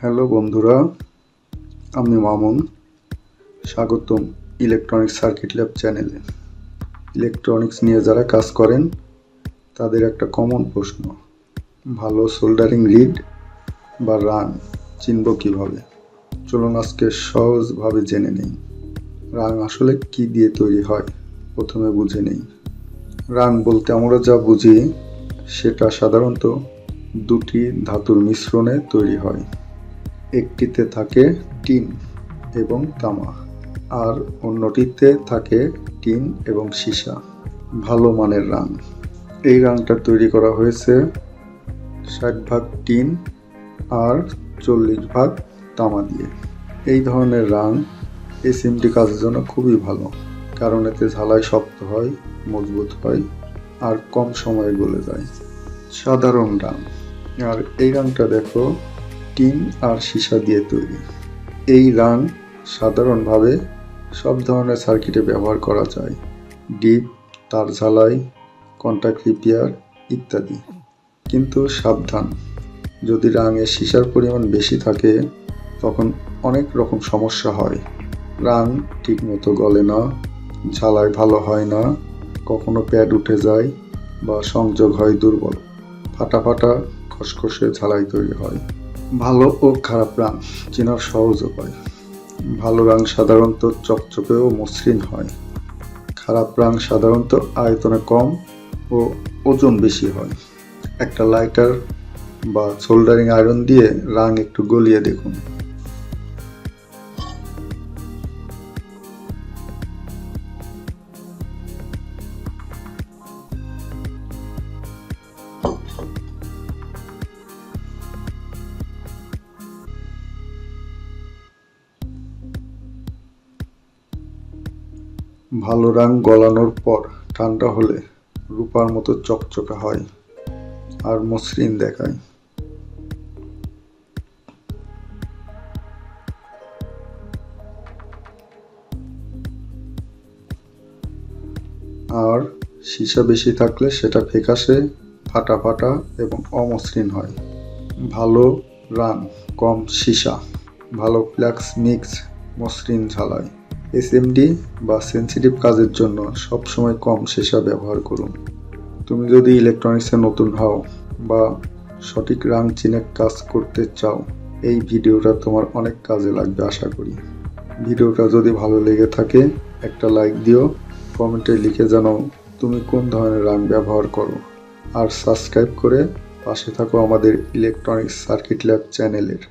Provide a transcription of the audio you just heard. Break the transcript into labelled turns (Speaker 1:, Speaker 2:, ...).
Speaker 1: Hello বন্ধুরা, আমি মামুন। স্বাগতম ইলেকট্রনিক্স সার্কিট ল্যাব চ্যানেলে। ইলেকট্রনিক্স নিয়ে যারা কাজ করেন, তাদের একটা কমন প্রশ্ন, ভালো সোল্ডারিং রিড বা রান চিনব কীভাবে? চলুন আজকে সহজভাবে জেনে নেই। রাং আসলে কি দিয়ে তৈরি হয়, প্রথমে বুঝে নেই। রাং বলতে আমরা যা বুঝি, সেটা সাধারণত দুটি ধাতুর মিশ্রণে তৈরি হয়। একটিতে থাকে টিন এবং তামা, আর অন্যটিতে থাকে টিন এবং সীসা। ভালো মানের রাং এই রাংটা তৈরি করা হয়েছে ষাট ভাগ টিন আর চল্লিশ ভাগ তামা দিয়ে। এই ধরনের রাং এই সিমটি কাজের জন্য খুবই ভালো, কারণ এতে ঝালাই শক্ত হয়, মজবুত হয়, আর কম সময়ে গলে যায়। সাধারণ রাং আর এই রাংটা দেখো টিন আর সীসা দিয়ে তৈরি। এই রাং সাধারণভাবে সব ধরনের সার্কিটে ব্যবহার করা যায়। ডিপ, তার ঝালাই কন্ট্যাক্ট রিপেয়ার ইত্যাদি। কিন্তু সাবধান। যদি রাঙে সীসার পরিমাণ বেশি থাকে, তখন অনেক রকম সমস্যা হয়। রাং ঠিকমতো গলে না, ঝালাই ভালো হয় না, কখনো প্যাড উঠে যায় বা সংযোগ হয় দুর্বল। ফাটা ফাটা খসখসে ঝালাই তৈরি হয়। ভালো ও খারাপ রাং চেনার সহজ উপায় ভালো রাং সাধারণত চকচকে ও মসৃণ হয়। খারাপ রাং সাধারণত আয়তনে কম ও ওজন বেশি হয়। একটা লাইটার বা সোল্ডারিং আয়রন দিয়ে রাং একটু গলিয়ে দেখুন। ভালো রাং গলানোর পর ঠান্ডা হলে রূপার মতো চকচকে হয় আর মসৃণ দেখায়। আর সীসা বেশি থাকলে সেটা ফেকাশে, ফাটা ফাটা এবং অমসৃণ হয়। ভালো রান কম সীসা, ভালো ফ্ল্যাক্স মিক্স মসৃণ ঝালাই। এসএমডি বা সেন্সিটিভ কাজের জন্য সবসময় কম সেসা ব্যবহার করুন। তুমি যদি ইলেকট্রনিক্সে নতুন হও বা সঠিক রাং চিনে কাজ করতে চাও, এই ভিডিওটা তোমার অনেক কাজে লাগবে, আশা করি। ভিডিওটা যদি ভালো লেগে থাকে, একটা লাইক দিও কমেন্টে লিখে জানাও তুমি কোন ধরনের রাং ব্যবহার করো। আর সাবস্ক্রাইব করে পাশে থাকো আমাদের ইলেকট্রনিক্স সার্কিট ল্যাব চ্যানেলের